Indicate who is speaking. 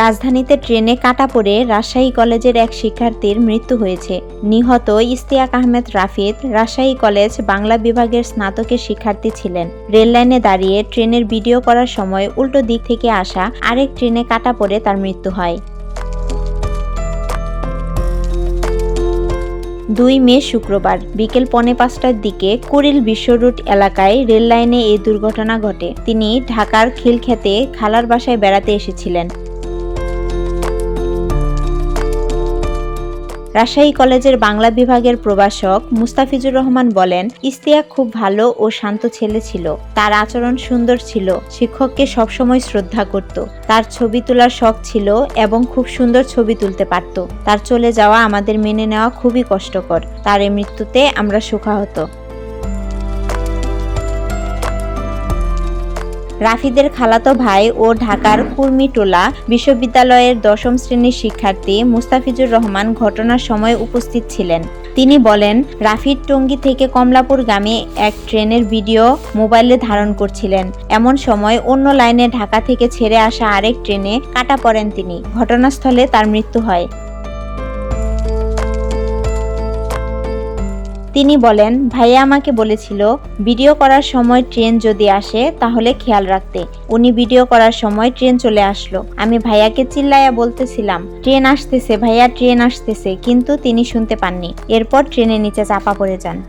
Speaker 1: রাজধানীতে ট্রেনে কাটা পড়ে রাজশাহী কলেজের এক শিক্ষার্থীর মৃত্যু হয়েছে। নিহত ইস্তিয়াক আহমেদ রাফিদ রাজশাহী কলেজ বাংলা বিভাগের স্নাতকের শিক্ষার্থী ছিলেন। রেললাইনে দাঁড়িয়ে ট্রেনের ভিডিও করার সময় উল্টো দিক থেকে আসা আরেক ট্রেনে কাটা পড়ে তার মৃত্যু হয়। দুই মে শুক্রবার বিকেল পৌনে পাঁচটার দিকে কুড়িল বিশ্ব রুট এলাকায় রেল লাইনে এই দুর্ঘটনা ঘটে। তিনি ঢাকার খিলক্ষেতে খালার বাসায় বেড়াতে এসেছিলেন। রাজশাহী কলেজের বাংলা বিভাগের প্রভাষক মুস্তাফিজুর রহমান বলেন ইস্তিয়াক খুব ভালো ও শান্ত ছেলে ছিল। তার আচরণ সুন্দর ছিল। শিক্ষককে সবসময় শ্রদ্ধা করত। তার ছবি তোলার শখ ছিল এবং খুব সুন্দর ছবি তুলতে পারত। তার চলে যাওয়া আমাদের মেনে নেওয়া খুবই কষ্টকর। তার মৃত্যুতে আমরা শোকাহত। রাফিদের খালাতো ভাই ও ঢাকার কুর্মিটোলা বিশ্ববিদ্যালয়ের দশম শ্রেণির শিক্ষার্থী মুস্তাফিজুর রহমান ঘটনার সময় উপস্থিত ছিলেন। তিনি বলেন রাফিদ টঙ্গী থেকে কমলাপুর কমলাপুরগামী এক ট্রেনের ভিডিও মোবাইলে ধারণ করছিলেন। এমন সময় অন্য লাইনে ঢাকা থেকে ছেড়ে আসা আরেক ট্রেনে কাটা পড়েন তিনি। ঘটনাস্থলে তার মৃত্যু হয়। তিনি বলেন, ভাইয়া আমাকে বলেছিল, ভিডিও করার সময় ট্রেন যদি আসে, তাহলে খেয়াল রাখতে। উনি ভিডিও করার সময় ট্রেন চলে আসলো। আমি ভাইয়াকে চিল্লাইয়া বলতেছিলাম, ট্রেন আসতেছে ভাইয়া, ট্রেন আসতেছে। কিন্তু তিনি শুনতে পাননি। এরপর ট্রেনের নিচে চাপা পড়ে যান।